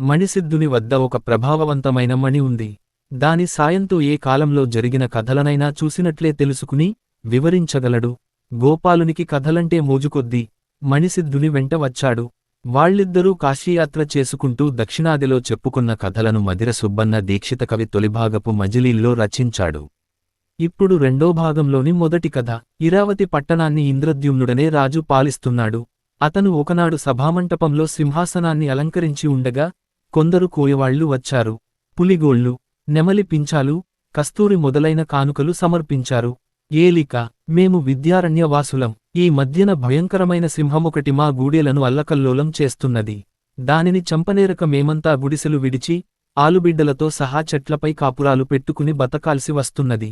మణిసిద్ధుని వద్ద ఒక ప్రభావవంతమైన మణి ఉంది. దాని సాయంతో ఏ కాలంలో జరిగిన కథలనైనా చూసినట్లే తెలుసుకుని వివరించగలడు. గోపాలునికి కథలంటే మోజుకొద్దీ మణిసిద్ధుని వెంట వచ్చాడు. వాళ్ళిద్దరూ కాశీయాత్ర చేసుకుంటూ దక్షిణాదిలో చెప్పుకున్న కథలను మదిర సుబ్బన్న దీక్షిత కవి తొలిభాగపు మజిలీల్లో రచించాడు. ఇప్పుడు రెండో భాగంలోని మొదటి కథ. ఇరావతి పట్టణాన్ని ఇంద్రద్యుమ్నుడనే రాజు పాలిస్తున్నాడు. అతను ఒకనాడు సభామంటపంలో సింహాసనాన్ని అలంకరించి ఉండగా కొందరు కోయవాళ్ళు వచ్చారు. పులిగోళ్ళు నెమలి పించాలు కస్తూరి మొదలైన కానుకలు సమర్పించారు. ఏలిక మేము విద్యారణ్యవాసులం. ఈ మధ్యన భయంకరమైన సింహమొకటి మా గూడేలను అల్లకల్లోలం చేస్తున్నది. దానిని చంపనేరక మేమంతా గుడిసెలు విడిచి ఆలుబిడ్డలతో సహా చెట్లపై కాపురాలు పెట్టుకుని బతకాల్సి వస్తున్నది.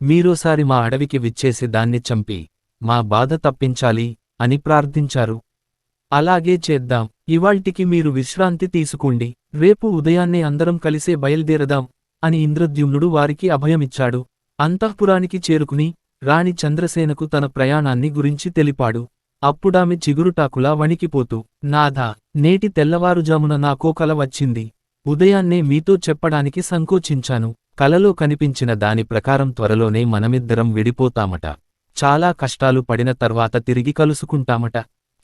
మీరోసారి మా అడవికి విచ్చేసి దాన్ని చంపి మా బాధ తప్పించాలి అని ప్రార్థించారు. అలాగే చేద్దాం. ఇవాల్టికి మీరు విశ్రాంతి తీసుకోండి. రేపు ఉదయాన్నే అందరం కలిసే బయల్దేరదాం అని ఇంద్రద్యుమ్నుడు వారికి అభయమిచ్చాడు. అంతఃపురానికి చేరుకుని రాణి చంద్రసేనకు తన ప్రయాణాన్ని గురించి తెలిపాడు. అప్పుడామె చిగురుటాకులా వణికిపోతూ నాథా నేటి తెల్లవారుజామున నాకో కల వచ్చింది. ఉదయాన్నే మీతో చెప్పడానికి సంకోచించాను. కలలో కనిపించిన దాని ప్రకారం త్వరలోనే మనమిద్దరం విడిపోతామట. చాలా కష్టాలు పడిన తర్వాత తిరిగి కలుసుకుంటామట.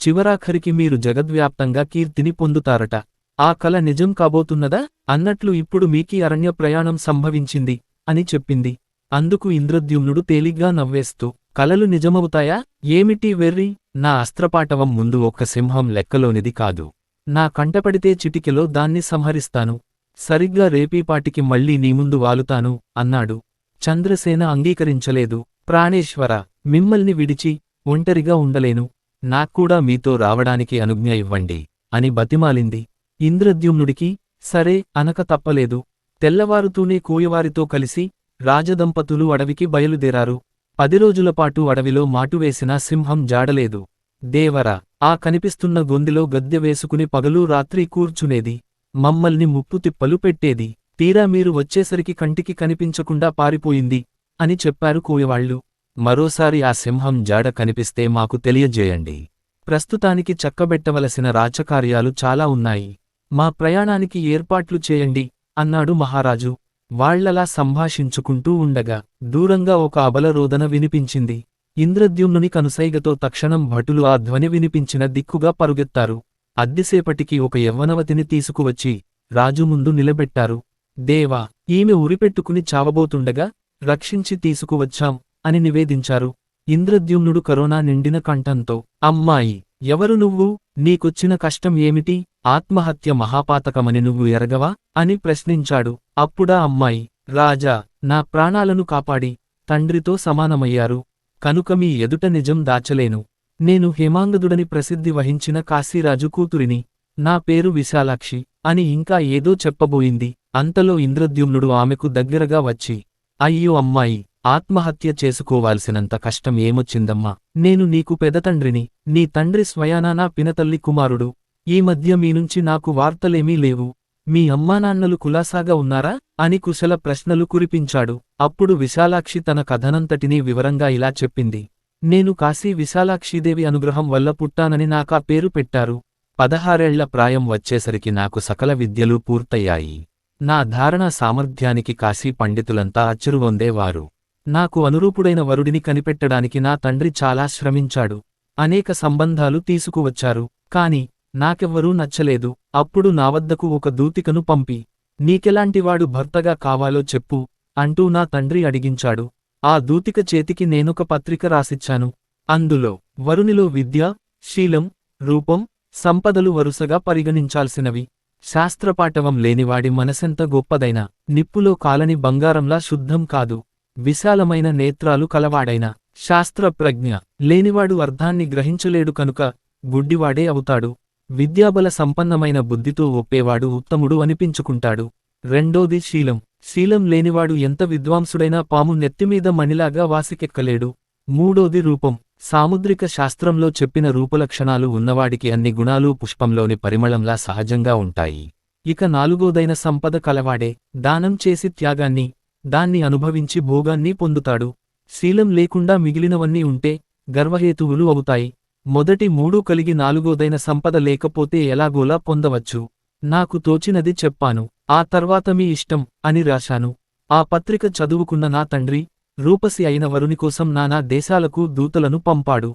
చివరాఖరికి మీరు జగద్వ్యాప్తంగా కీర్తిని పొందుతారట. ఆ కల నిజం కాబోతున్నదా? అన్నట్లు ఇప్పుడు మీకీ అరణ్య ప్రయాణం సంభవించింది అని చెప్పింది. అందుకు ఇంద్రద్యుమ్నుడు తేలిగ్గా నవ్వేస్తూ కలలు నిజమవుతాయా? ఏమిటి వెర్రి? నా అస్త్రపాటవం ముందు ఒక్క సింహం లెక్కలోనిది కాదు. నా కంటపడితే చిటికెలో దాన్ని సంహరిస్తాను. సరిగ్గా రేపీపాటికి మళ్ళీ నీ ముందు వాలుతాను అన్నాడు. చంద్రసేన అంగీకరించలేదు. ప్రాణేశ్వర మిమ్మల్ని విడిచి ఒంటరిగా ఉండలేను. నాక్కూడా మీతో రావడానికి అనుజ్ఞ ఇవ్వండి అని బతిమాలింది. ఇంద్రద్యుమ్నుడికి సరే అనక తప్పలేదు. తెల్లవారుతూనే కూయవారితో కలిసి రాజదంపతులు అడవికి బయలుదేరారు. పది రోజులపాటు అడవిలో మాటువేసిన సింహం జాడలేదు. దేవర ఆ కనిపిస్తున్న గొందిలో గద్దె వేసుకుని పగలూ రాత్రి కూర్చునేది. మమ్మల్ని ముప్పు తిప్పలు పెట్టేది. తీరా మీరు వచ్చేసరికి కంటికి కనిపించకుండా పారిపోయింది అని చెప్పారు కూయవాళ్ళు మరోసారి ఆ సింహం జాడ కనిపిస్తే మాకు తెలియజేయండి. ప్రస్తుతానికి చక్కబెట్టవలసిన రాచకార్యాలు చాలా ఉన్నాయి. మా ప్రయాణానికి ఏర్పాట్లు చేయండి అన్నాడు మహారాజు. వాళ్ళలా సంభాషించుకుంటూ ఉండగా దూరంగా ఒక అబలరోదన వినిపించింది. ఇంద్రద్యుమ్నుని కనుసైగతో తక్షణం భటులు ఆ ధ్వని వినిపించిన దిక్కుగా పరుగెత్తారు. అద్దిసేపటికి ఒక యవ్వనవతిని తీసుకువచ్చి రాజు ముందు నిలబెట్టారు. దేవా ఈమె ఉరిపెట్టుకుని చావబోతుండగా రక్షించి తీసుకువచ్చాం. అని నివేదించారు. ఇంద్రద్యుమ్నుడు కరోనా నిండిన కంఠంతో అమ్మాయి ఎవరు నువ్వు? నీకొచ్చిన కష్టం ఏమిటి? ఆత్మహత్య మహాపాతకమని నువ్వు ఎరగవా? అని ప్రశ్నించాడు. అప్పుడా అమ్మాయి రాజా నా ప్రాణాలను కాపాడి తండ్రితో సమానమయ్యారు. కనుక మీ ఎదుట నిజం దాచలేను. నేను హేమాంగదుడని ప్రసిద్ధి వహించిన కాశీరాజు కూతురిని నా పేరు విశాలాక్షి అని ఇంకా ఏదో చెప్పబోయింది. అంతలో ఇంద్రద్యుమ్నుడు ఆమెకు దగ్గరగా వచ్చి అయ్యో అమ్మాయి ఆత్మహత్య చేసుకోవాల్సినంత కష్టం ఏమొచ్చిందమ్మా? నేను నీకు పెదతండ్రిని నీ తండ్రి స్వయానా నా పినతల్లి కుమారుడు. ఈ మధ్య మీ నుంచి నాకు వార్తలేమీ లేవు. మీ అమ్మానాన్నలు కులాసాగా ఉన్నారా? అని కుశల ప్రశ్నలు కురిపించాడు. అప్పుడు విశాలాక్షి తన కథనంతటినీ వివరంగా ఇలా చెప్పింది. నేను కాశీ విశాలాక్షీదేవి అనుగ్రహం వల్ల పుట్టానని నాకా పేరు పెట్టారు. పదహారేళ్ళ ప్రాయం వచ్చేసరికి నాకు సకల విద్యలు పూర్తయ్యాయి. నా ధారణ సామర్థ్యానికి కాశీ పండితులంతా అచ్చురువొందేవారు నాకు అనురూపుడైన వరుడిని కనిపెట్టడానికి నా తండ్రి చాలా శ్రమించాడు. అనేక సంబంధాలు తీసుకువచ్చారు. కాని నాకెవ్వరూ నచ్చలేదు. అప్పుడు నా వద్దకు ఒక దూతికను పంపి నీకెలాంటివాడు భర్తగా కావాలో చెప్పు అంటూ నా తండ్రి అడిగించాడు. ఆ దూతిక చేతికి నేనొక పత్రిక రాసిచ్చాను. అందులో వరునిలో విద్య శీలం రూపం సంపదలు వరుసగా పరిగణించాల్సినవి. శాస్త్రపాఠవం లేనివాడి మనసెంత గొప్పదైనా నిప్పులో కాలని బంగారంలా శుద్ధం కాదు. విశాలమైన నేత్రాలు కలవాడైన శాస్త్రప్రజ్ఞ లేనివాడు అర్థాన్ని గ్రహించలేడు కనుక గుడ్డివాడే అవుతాడు. విద్యాబల సంపన్నమైన బుద్ధితో ఒప్పేవాడు ఉత్తముడు అనిపించుకుంటాడు. రెండోది శీలం. శీలం లేనివాడు ఎంత విద్వాంసుడైనా పాము నెత్తిమీద మణిలాగా వాసికెక్కలేడు. మూడోది రూపం. సాముద్రిక శాస్త్రంలో చెప్పిన రూపలక్షణాలు ఉన్నవాడికి అన్ని గుణాలు పుష్పంలోని పరిమళంలా సహజంగా ఉంటాయి. ఇక నాలుగోదైన సంపద కలవాడే. దానం చేసి త్యాగాన్ని దాన్ని అనుభవించి భోగాన్ని పొందుతాడు. శీలం లేకుండా మిగిలినవన్నీ ఉంటే గర్వహేతువులు అవుతాయి. మొదటి మూడు కలిగి నాలుగోదైన సంపద లేకపోతే ఎలాగోలా పొందవచ్చు. నాకు తోచినది చెప్పాను. ఆ తర్వాత మీ ఇష్టం అని రాశాను. ఆ పత్రిక చదువుకున్న నా తండ్రి రూపసి అయిన వరుని కోసం నానా దేశాలకు దూతలను పంపాడు.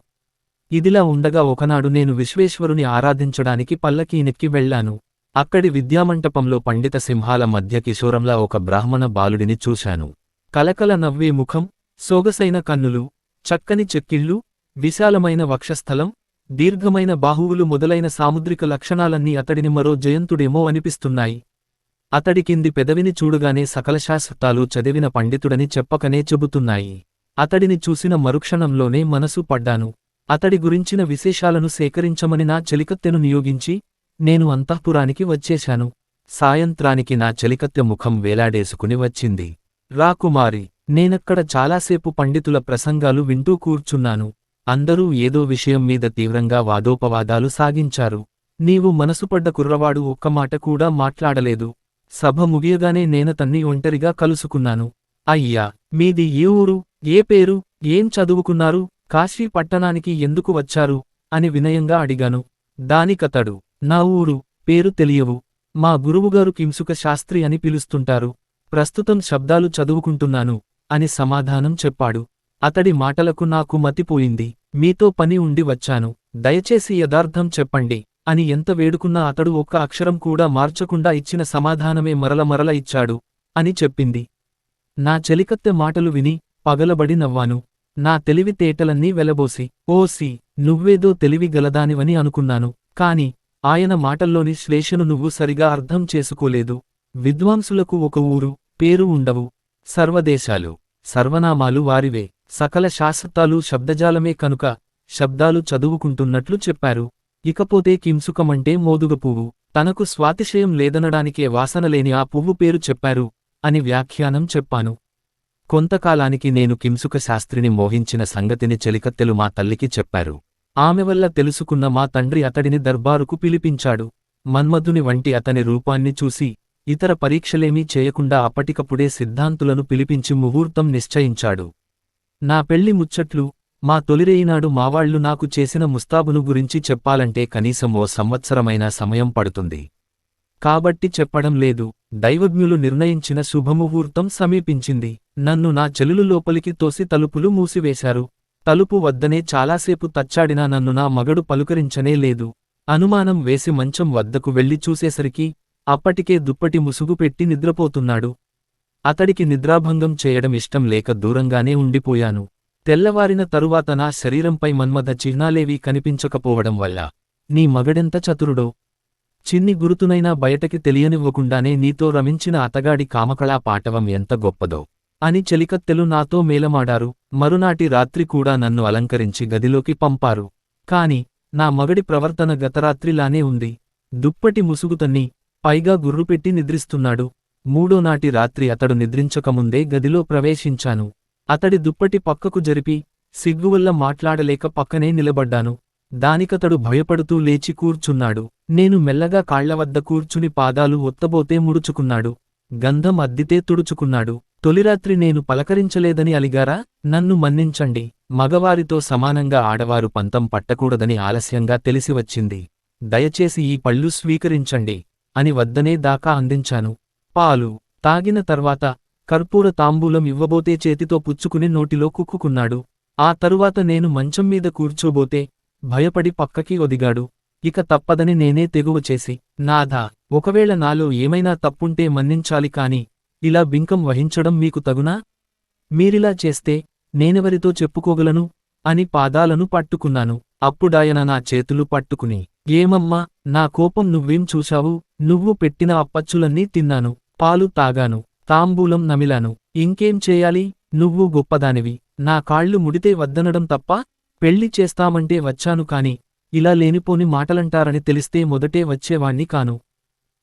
ఇదిలా ఉండగా ఒకనాడు నేను విశ్వేశ్వరుని ఆరాధించడానికి పల్లకీనెక్కి వెళ్ళాను. అక్కడి విద్యామంటపంలో పండిత సింహాల మధ్య కిశోరంలా ఒక బ్రాహ్మణ బాలుడిని చూశాను. కలకల నవ్వే ముఖం సోగసైన కన్నులు చక్కని చెక్కిళ్ళు విశాలమైన వక్షస్థలం దీర్ఘమైన బాహువులు మొదలైన సాముద్రిక లక్షణాలన్నీ అతడిని మరో జయంతుడేమో అనిపిస్తున్నాయి. అతడి కింది పెదవిని చూడగానే సకలశాస్త్రాలు చదివిన పండితుడని చెప్పకనే చెబుతున్నాయి. అతడిని చూసిన మరుక్షణంలోనే మనసు పడ్డాను. అతడి గురించిన విశేషాలను సేకరించమని నా చెలికత్తెను నియోగించి నేను అంతఃపురానికి వచ్చేశాను. సాయంత్రానికి నా చలికత్తె ముఖం వేలాడేసుకుని వచ్చింది. రాకుమారి నేనక్కడ చాలాసేపు పండితుల ప్రసంగాలు వింటూ కూర్చున్నాను. అందరూ ఏదో విషయం మీద తీవ్రంగా వాదోపవాదాలు సాగించారు. నీవు మనసుపడ్డ కుర్రవాడు ఒక్క మాట కూడా మాట్లాడలేదు. సభ ముగియగానే నేనతన్ని ఒంటరిగా కలుసుకున్నాను. అయ్యా మీది ఏ ఊరు ఏ పేరు ఏం చదువుకున్నారు కాశీ పట్టణానికి ఎందుకు వచ్చారు అని వినయంగా అడిగాను. దానికతడు నా ఊరు పేరు తెలియవు. మా గురువుగారు కింసుక శాస్త్రి అని పిలుస్తుంటారు. ప్రస్తుతం శబ్దాలు చదువుకుంటున్నాను అని సమాధానం చెప్పాడు. అతడి మాటలకు నాకు మతిపోయింది మీతో పని ఉండి వచ్చాను. దయచేసి యథార్థం చెప్పండి అని ఎంత వేడుకున్నా అతడు ఒక్క అక్షరం కూడా మార్చకుండా ఇచ్చిన సమాధానమే మరల మరల ఇచ్చాడు అని చెప్పింది. నా చెలికత్తె మాటలు విని పగలబడి నవ్వాను. నా తెలివితేటలన్నీ వెలబోసి ఓసి నువ్వేదో తెలివి గలదానివని అనుకున్నాను. కాని ఆయన మాటల్లోని శ్లేషను నువ్వు సరిగా అర్థం చేసుకోలేదు. విద్వాంసులకు ఒక ఊరు పేరు ఉండవు. సర్వదేశాలు సర్వనామాలు వారివే. సకల శాశ్వతాలు శబ్దజాలమే కనుక శబ్దాలు చదువుకుంటున్నట్లు చెప్పారు. ఇకపోతే కింసుకమంటే మోదుగ పువ్వు. తనకు స్వాతిశయం లేదనడానికే వాసనలేని ఆ పువ్వు పేరు చెప్పారు అని వ్యాఖ్యానం చెప్పాను. కొంతకాలానికి నేను కింసుక శాస్త్రిని మోహించిన సంగతిని చెలికత్తెలు మా తల్లికి చెప్పారు. ఆమె వల్ల తెలుసుకున్న మా తండ్రి అతడిని దర్బారుకు పిలిపించాడు. మన్మధుని వంటి అతని రూపాన్ని చూసి ఇతర పరీక్షలేమీ చేయకుండా అప్పటికప్పుడే సిద్ధాంతులను పిలిపించి ముహూర్తం నిశ్చయించాడు. నా పెళ్ళి ముచ్చట్లు మా తొలిరేయినాడు మావాళ్ళు నాకు చేసిన ముస్తాబును గురించి చెప్పాలంటే కనీసం ఓ సంవత్సరమైన సమయం పడుతుంది. కాబట్టి చెప్పడం లేదు దైవజ్ఞులు నిర్ణయించిన శుభముహూర్తం సమీపించింది. నన్ను నా చెలులు లోపలికి తోసి తలుపులు మూసివేశారు. తలుపు వద్దనే చాలాసేపు తచ్చాడినా నన్ను నా మగడు పలుకరించనే లేదు. అనుమానం వేసి మంచం వద్దకు వెళ్ళి చూసేసరికి అప్పటికే దుప్పటి ముసుగుపెట్టి నిద్రపోతున్నాడు. అతడికి నిద్రాభంగం చేయడం ఇష్టం లేక దూరంగానే ఉండిపోయాను. తెల్లవారిన తరువాత నా శరీరంపై మన్మథ చిహ్నాలేవీ కనిపించకపోవడం వల్ల నీ మగడెంత చతురుడో? చిన్ని గురుతునైనా బయటకి తెలియనివ్వకుండానే నీతో రమించిన అతగాడి కామకళా పాటవం ఎంత గొప్పదో? అని చెలికత్తెలు నాతో మేలమాడారు. మరునాటి రాత్రి కూడా నన్ను అలంకరించి గదిలోకి పంపారు. కాని నా మగడి ప్రవర్తన గతరాత్రిలానే ఉంది. దుప్పటి ముసుగుతన్ని పైగా గుర్రుపెట్టి నిద్రిస్తున్నాడు. మూడోనాటి రాత్రి అతడు నిద్రించకముందే గదిలో ప్రవేశించాను. అతడి దుప్పటి పక్కకు జరిపి సిగ్గువల్ల మాట్లాడలేక పక్కనే నిలబడ్డాను. దానికతడు భయపడుతూ లేచి కూర్చున్నాడు. నేను మెల్లగా కాళ్ళవద్ద కూర్చుని పాదాలు ఒత్తబోతే ముడుచుకున్నాడు. గంధం అద్దితే తుడుచుకున్నాడు. తొలిరాత్రి నేను పలకరించలేదని అలిగారా? నన్ను మన్నించండి. మగవారితో సమానంగా ఆడవారు పంతం పట్టకూడదని ఆలస్యంగా తెలిసివచ్చింది. దయచేసి ఈ పళ్ళు స్వీకరించండి అని వద్దనే దాకా అందించాను. పాలు తాగిన తర్వాత కర్పూర తాంబూలం ఇవ్వబోతే చేతితో పుచ్చుకుని నోటిలో కుక్కుకున్నాడు. ఆ తరువాత నేను మంచం మీద కూర్చోబోతే భయపడి పక్కకి ఒదిగాడు. ఇక తప్పదని నేనే తెగువ చేసి నాథా ఒకవేళ నాలో ఏమైనా తప్పుంటే మన్నించాలి కాని ఇలా బింకం వహించడం మీకు తగునా? మీరిలా చేస్తే నేనెవరితో చెప్పుకోగలను? అని పాదాలను పట్టుకున్నాను. అప్పుడాయన నా చేతులు పట్టుకుని ఏమమ్మా నా కోపం నువ్వేం చూశావు? నువ్వు పెట్టిన అప్పచ్చులన్నీ తిన్నాను పాలు తాగాను తాంబూలం నమిలాను. ఇంకేం చేయాలి? నువ్వు గొప్పదానివి. నా కాళ్ళు ముడితే వద్దనడం తప్ప పెళ్ళి చేస్తామంటే వచ్చాను కాని ఇలా లేనిపోని మాటలంటారని తెలిస్తే మొదటే వచ్చేవాణ్ణి కాను.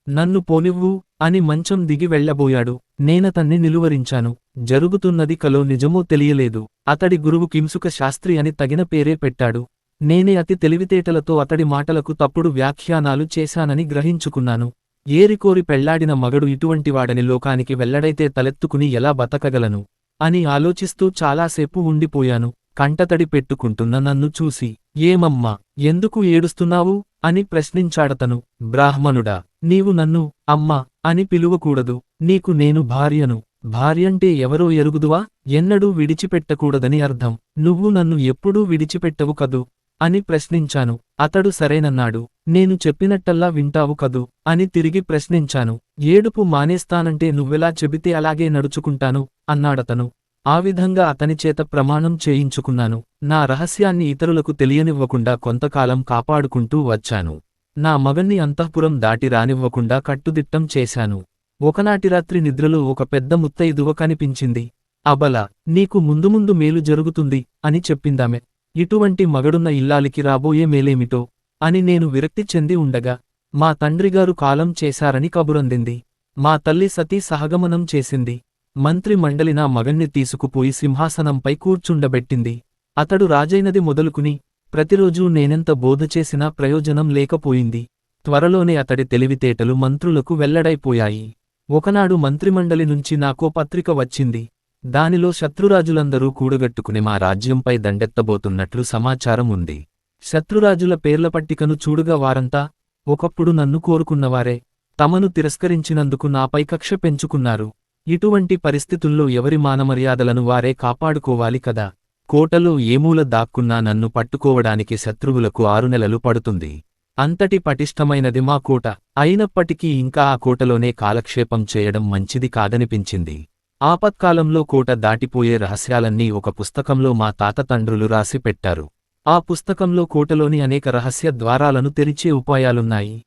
నన్ను పోనివ్వు అని మంచం దిగి వెళ్ళబోయాడు నేనతన్ని నిలువరించాను. జరుగుతున్నది కలో నిజమో తెలియలేదు. అతడి గురువు కింసుక శాస్త్రి అని తగిన పేరే పెట్టాడు. నేనే అతి తెలివితేటలతో అతడి మాటలకు తప్పుడు వ్యాఖ్యానాలు చేశానని గ్రహించుకున్నాను. ఏరికోరి పెళ్ళాడిన మగడు ఇటువంటివాడని లోకానికి వెల్లడైతే తలెత్తుకుని ఎలా బతకగలను? అని ఆలోచిస్తూ చాలాసేపు ఉండిపోయాను. కంటతడి పెట్టుకుంటున్న నన్ను చూసి ఏమమ్మా ఎందుకు ఏడుస్తున్నావు? అని ప్రశ్నించాడతను. బ్రాహ్మణుడా నీవు నన్ను అమ్మా అని పిలువకూడదు. నీకు నేను భార్యను. భార్యంటే ఎవరో ఎరుగుదువా? ఎన్నడూ విడిచిపెట్టకూడదని అర్థం. నువ్వు నన్ను ఎప్పుడూ విడిచిపెట్టవు కదూ? అని ప్రశ్నించాను. అతడు సరేనన్నాడు. నేను చెప్పినట్టల్లా వింటావు కదూ? అని తిరిగి ప్రశ్నించాను. ఏడుపు మానేస్తానంటే నువ్వెలా చెబితే అలాగే నడుచుకుంటాను అన్నాడతను. ఆ విధంగా అతనిచేత ప్రమాణం చేయించుకున్నాను. నా రహస్యాన్ని ఇతరులకు తెలియనివ్వకుండా కొంతకాలం కాపాడుకుంటూ వచ్చాను. నా మగన్ని అంతఃపురం దాటి రానివ్వకుండా కట్టుదిట్టం చేశాను. ఒకనాటి రాత్రి నిద్రలో ఒక పెద్ద ముత్తైదువ కనిపించింది. అబల నీకు ముందు ముందు మేలు జరుగుతుంది అని చెప్పిందామె. ఇటువంటి మగడున్న ఇల్లాలికి రాబోయే మేలేమిటో అని నేను విరక్తి చెంది ఉండగా మా తండ్రిగారు కాలం చేశారని కబురందింది. మా తల్లి సతీ సహగమనం చేసింది. మంత్రి మండలి నా మగన్ని తీసుకుపోయి సింహాసనంపై కూర్చుండబెట్టింది. అతడు రాజైనది మొదలుకుని ప్రతిరోజూ నేనెంత బోధ చేసినా ప్రయోజనం లేకపోయింది. త్వరలోనే అతడి తెలివితేటలు మంత్రులకు వెల్లడైపోయాయి. ఒకనాడు మంత్రిమండలి నుంచి నాకో పత్రిక వచ్చింది. దానిలో శత్రురాజులందరూ కూడగట్టుకుని మా రాజ్యంపై దండెత్తబోతున్నట్లు సమాచారం ఉంది. శత్రురాజుల పేర్ల పట్టికను చూడుగా వారంతా ఒకప్పుడు నన్ను కోరుకున్నవారే తమను తిరస్కరించినందుకు నాపై కక్ష పెంచుకున్నారు. ఇటువంటి పరిస్థితుల్లో ఎవరి మానమర్యాదలను వారే కాపాడుకోవాలి కదా? కోటలో ఏమూల దాక్కున్నా నన్ను పట్టుకోవడానికి శత్రువులకు ఆరు నెలలు పడుతుంది. అంతటి పటిష్టమైనది మా కోట. అయినప్పటికీ ఇంకా ఆ కోటలోనే కాలక్షేపం చేయడం మంచిది కాదనిపించింది. ఆపత్కాలంలో కోట దాటిపోయే రహస్యాలన్నీ ఒక పుస్తకంలో మా తాత తండ్రులు రాసి పెట్టారు. ఆ పుస్తకంలో కోటలోని అనేక రహస్య ద్వారాలను తెరిచే ఉపాయాలున్నాయి.